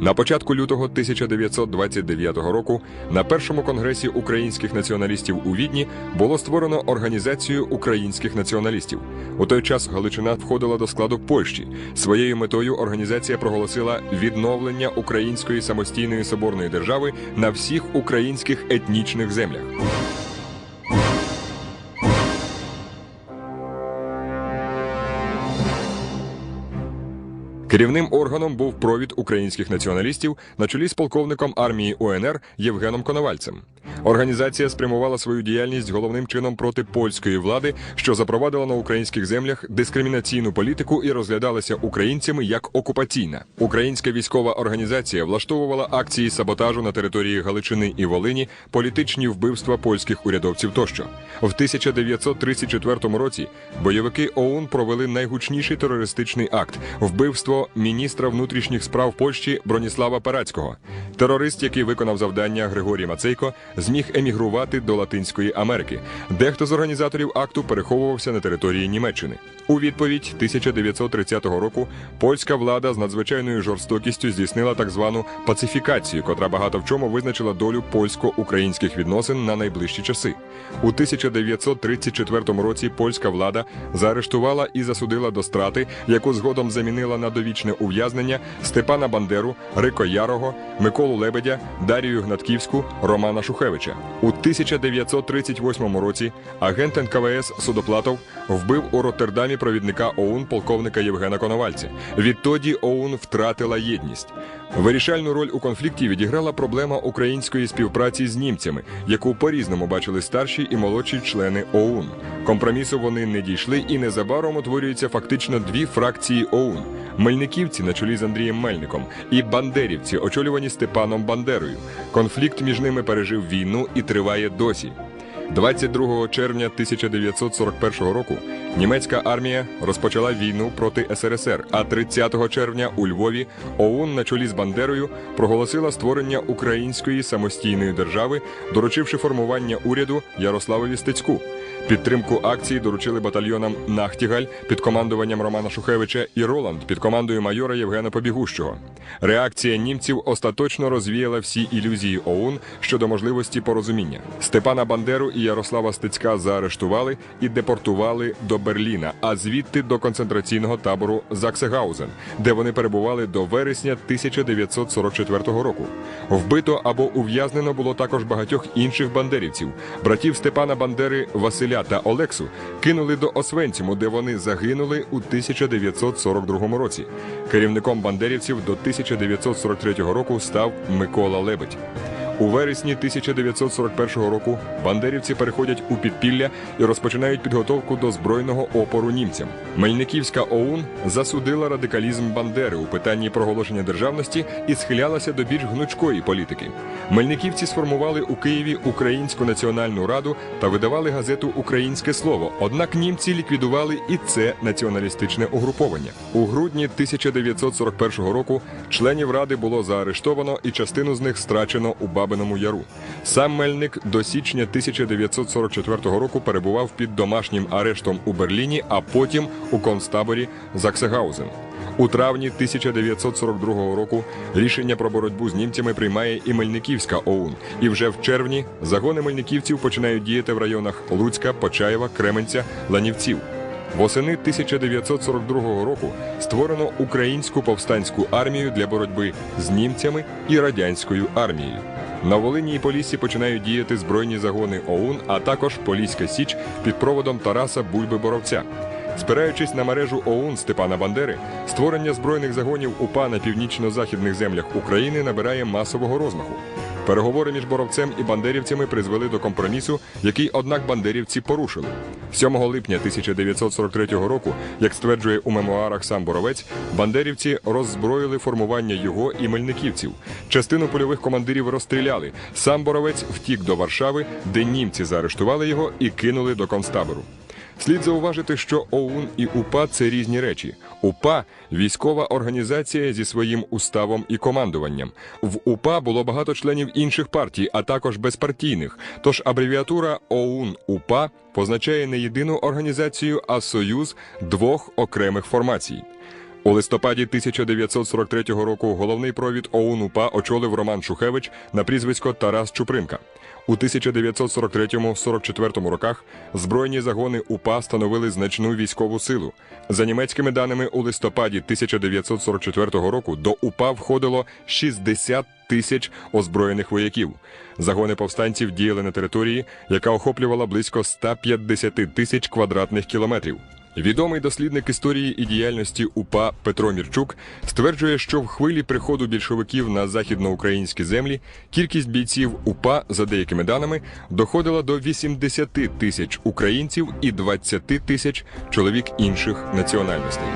На початку лютого 1929 року на першому конгресі українських націоналістів у Відні було створено організацію українських націоналістів. У той час Галичина входила до складу Польщі. Своєю метою організація проголосила відновлення української самостійної соборної держави на всіх українських етнічних землях. Керівним органом був провід українських націоналістів на чолі з полковником армії УНР Євгеном Коновальцем. Організація спрямувала свою діяльність головним чином проти польської влади, що запровадила на українських землях дискримінаційну політику і розглядалася українцями як окупаційна. Українська військова організація влаштовувала акції саботажу на території Галичини і Волині, політичні вбивства польських урядовців тощо. В 1934 році бойовики ОУН провели найгучніший терористичний акт вбивство міністра внутрішніх справ Польщі Броніслава Парацького. Терорист, який виконав завдання Григорій Мацейко, зміг емігрувати до Латинської Америки. Дехто з організаторів акту переховувався на території Німеччини. У відповідь 1930 року польська влада з надзвичайною жорстокістю здійснила так звану пацифікацію, котра багато в чому визначила долю польсько-українських відносин на найближчі часи. У 1934 році польська влада заарештувала і засудила до страти, яку згодом замінила на довічне ув'язнення Степана Бандеру, Рико Ярого, Миколу Лебедя, Дарію Гнатківську, Романа Шухевича. У 1938 році агент НКВС Судоплатов вбив у Роттердамі провідника ОУН полковника Євгена Коновальця. Відтоді ОУН втратила єдність. Вирішальну роль у конфлікті відіграла проблема української співпраці з німцями, яку по-різному бачили старші і молодші члени ОУН. Компромісу вони не дійшли, і незабаром утворюються фактично дві фракції ОУН: Мельниківці на чолі з Андрієм Мельником і Бандерівці, очолювані Степаном Бандерою. Конфлікт між ними пережив війну і триває досі. 22 червня 1941 року німецька армія розпочала війну проти СРСР. А 30 червня у Львові ОУН на чолі з Бандерою проголосила створення української самостійної держави, доручивши формування уряду Ярославові Стецьку. Підтримку акції доручили батальйонам Нахтігаль під командуванням Романа Шухевича і Роланд під командою майора Євгена Побігущого. Реакція німців остаточно розвіяла всі ілюзії ОУН щодо можливості порозуміння. Степана Бандеру і Ярослава Стецька заарештували і депортували до Берліна, а звідти до концентраційного табору Заксегаузен, де вони перебували до вересня 1944 року. Вбито або ув'язнено було також багатьох інших бандерівців, братів Степана Бандери Василя та Олексу кинули до Освенціму, де вони загинули у 1942 році. Керівником бандерівців до 1943 року став Микола Лебедь. У вересні 1941 року бандерівці переходять у підпілля і розпочинають підготовку до збройного опору німцям. Мельниківська ОУН засудила радикалізм Бандери у питанні проголошення державності і схилялася до більш гнучкої політики. Мельниківці сформували у Києві Українську національну раду та видавали газету Українське слово. Однак німці ліквідували і це націоналістичне угруповання. У грудні 1941 року членів ради було заарештовано і частину з них страчено у Бабиному Яру. Сам Мельник до січня 1944 року перебував під домашнім арештом у Берліні, а потім у концтаборі Заксегаузен. У травні 1942 року рішення про боротьбу з німцями приймає і Мельниківська ОУН. І вже в червні загони мельниківців починають діяти в районах Луцька, Почаєва, Кременця, Ланівців. Восени 1942 року створено українську повстанську армію для боротьби з німцями і радянською армією. На Волині і Поліссі починають діяти збройні загони ОУН, а також Поліська Січ під проводом Тараса Бульби Боровця. Спираючись на мережу ОУН Степана Бандери, створення збройних загонів УПА на північно-західних землях України набирає масового розмаху. Переговори між боровцем і бандерівцями призвели до компромісу, який, однак, бандерівці порушили. 7 липня 1943 року, як стверджує у мемуарах сам боровець, бандерівці роззброїли формування його і мельниківців. Частину польових командирів розстріляли. Сам боровець втік до Варшави, де німці заарештували його і кинули до концтабору. Слід зауважити, що ОУН і УПА це різні речі. УПА військова організація зі своїм уставом і командуванням. В УПА було багато членів інших партій, а також безпартійних. Тож абревіатура ОУН УПА позначає не єдину організацію, а союз двох окремих формацій. У листопаді 1943 року головний провід ОУН УПА очолив Роман Шухевич на прізвисько Тарас Чупринка. У 1943-44 роках збройні загони УПА становили значну військову силу. За німецькими даними, у листопаді 1944 року до УПА входило 60 тисяч озброєних вояків. Загони повстанців діяли на території, яка охоплювала близько 150 тисяч квадратних кілометрів. Відомий дослідник історії і діяльності УПА Петро Мірчук стверджує, що в хвилі приходу більшовиків на західноукраїнські землі кількість бійців УПА, за деякими даними, доходила до 80 тисяч українців і 20 тисяч чоловік інших національностей.